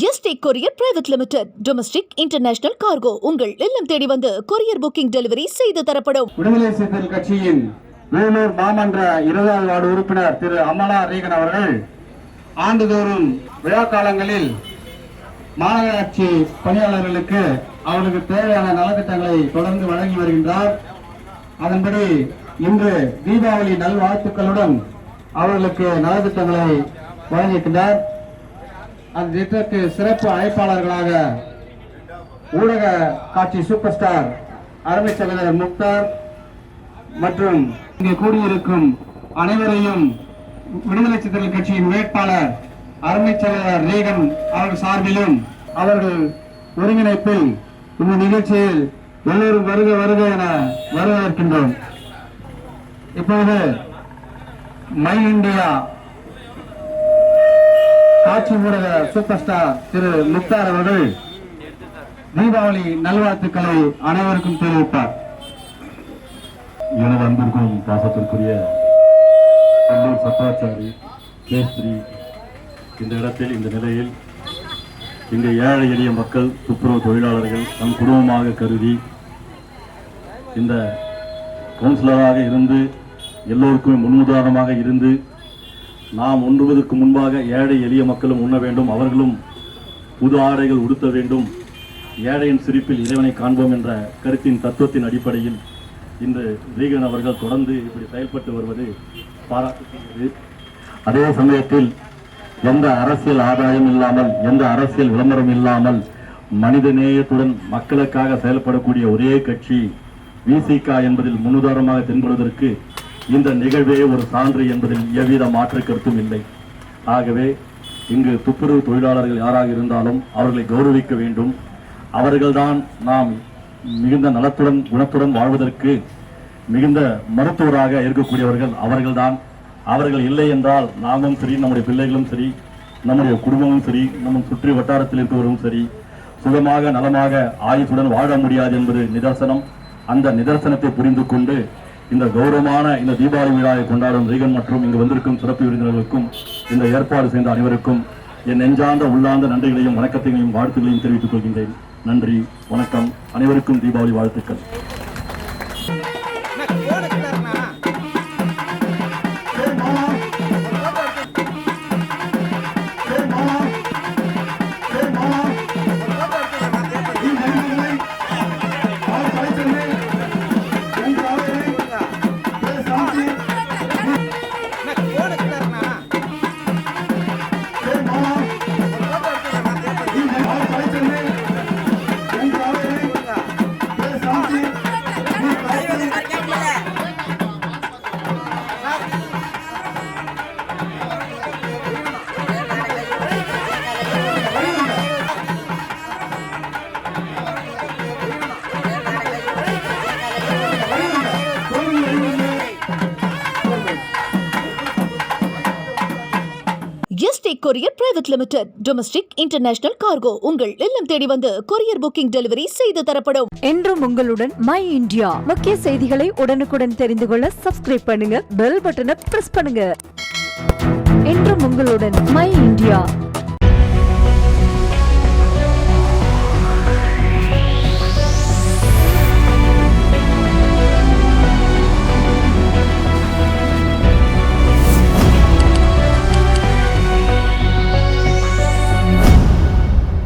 ST courier private limited. Domestic international cargo உங்கள் இல்லம் தேடி வந்து கொரியர் புக்கிங் டெலிவரி செய்து தரப்படும். விடுதலை சிறுத்தைகள் கட்சியின் வேலூர் மாமன்ற இருபதாவது வார்டு உறுப்பினர் திரு அமலா ரீகன் அவர்கள் ஆண்டுதோறும் விழா காலங்களில் மாநகராட்சி பணியாளர்களுக்கு அவர்களுக்கு தேவையான நலத்திட்டங்களை தொடர்ந்து வழங்கி வருகின்றார். அதன்படி இன்று தீபாவளி நல்வாழ்த்துக்களுடன் அவர்களுக்கு நலத்திட்டங்களை வழங்கியிருக்கின்றார். அந்த திட்டத்திற்கு சிறப்பு அழைப்பாளர்களாக ஊடக காட்சி சூப்பர் ஸ்டார் அருமை சகோதரர் முக்தார் மற்றும் இங்கே கூடியிருக்கும் அனைவரையும் விடுதலை சிறுத்தைகள் கட்சியின் வேட்பாளர் அருமை சகோதரர் ரேகன் அவர்கள் சார்பிலும் அவர்கள் ஒருங்கிணைப்பில் இந்த நிகழ்ச்சியில் எல்லோரும் வருக வருக என வரவேற்கின்றோம். இப்பொழுது மை இந்தியா காட்சி ஊடக சூப்பர் ஸ்டார் திரு முக்தார் அவர்கள் தீபாவளி நல்வாழ்த்துக்களை அனைவருக்கும் தெரிவிப்பார். எனது அன்பிற்கும் பாசத்திற்குரிய கல்லூர் சத்தாச்சாரி மேஸ்திரி இந்த இடத்தில் இந்த நிலையில் இங்கு ஏழை எளிய மக்கள் துப்புரவு தொழிலாளர்கள் நம் குடும்பமாக கருதி இந்த கவுன்சிலராக இருந்து எல்லோருக்கும் முன்னுதாரணமாக இருந்து நாம் உண்ணுவதற்கு முன்பாக ஏழை எளிய மக்களும் உண்ண வேண்டும். அவர்களும் புது ஆடைகள் உடுத்த வேண்டும். ஏழையின் சிரிப்பில் இறைவனை காண்போம் என்ற கருத்தின் தத்துவத்தின் அடிப்படையில் இன்று ரீகன் அவர்கள் தொடர்ந்து இப்படி செயல்பட்டு வருவது பாராட்டுகிறது அதே சமயத்தில் எந்த அரசியல் ஆதாயம் இல்லாமல் எந்த அரசியல் விளம்பரம் இல்லாமல் மனித நேயத்துடன் மக்களுக்காக செயல்படக்கூடிய ஒரே கட்சி விசிகா என்பதில் முன்னுதாரணமாக தென்படுவதற்கு இந்த நிகழ்வே ஒரு சான்று என்பதில் எவ்வித மாற்று கருத்தும் இல்லை. ஆகவே இங்கு துப்புரவு தொழிலாளர்கள் யாராக இருந்தாலும் அவர்களை கௌரவிக்க வேண்டும். அவர்கள்தான் நாம் மிகுந்த நலத்துடன் குணத்துடன் வாழ்வதற்கு மிகுந்த மருத்துவராக இருக்கக்கூடியவர்கள் அவர்கள்தான். அவர்கள் இல்லை என்றால் நாமும் சரி நம்முடைய பிள்ளைகளும் சரி நம்முடைய குடும்பமும் சரி நம்ம சுற்றி வட்டாரத்தில் இருப்பவரும் சரி சுகமாக நலமாக ஆயுசுடன் வாழ முடியாது என்பது நிதர்சனம். அந்த நிதர்சனத்தை புரிந்து கொண்டு இந்த கௌரவமான இந்த தீபாவளி விழாவை கொண்டாடும் ரீகன் மற்றும் இங்கு வந்திருக்கும் சிறப்பு விருந்தினர்களுக்கும் இந்த ஏற்பாடு செய்த அனைவருக்கும் என் நெஞ்சார்ந்த உள்ளார்ந்த நன்றிகளையும் வணக்கத்தையும் வாழ்த்துக்களையும் தெரிவித்துக் கொள்கின்றேன். நன்றி வணக்கம். அனைவருக்கும் தீபாவளி வாழ்த்துக்கள். 谢谢。ST courier private limited domestic international cargo உங்கள் இல்லம் தேடி வந்து கொரியர் புக்கிங் டெலிவரி செய்து தரப்படும். என்றும் உங்களுடன் மை இந்தியா முக்கிய செய்திகளை உடனுக்குடன் தெரிந்து கொள்ள சப்ஸ்கிரைப் பண்ணுங்க பெல் பட்டனை பிரஸ் பண்ணுங்க. என்றும் உங்களுடன் மை இந்தியா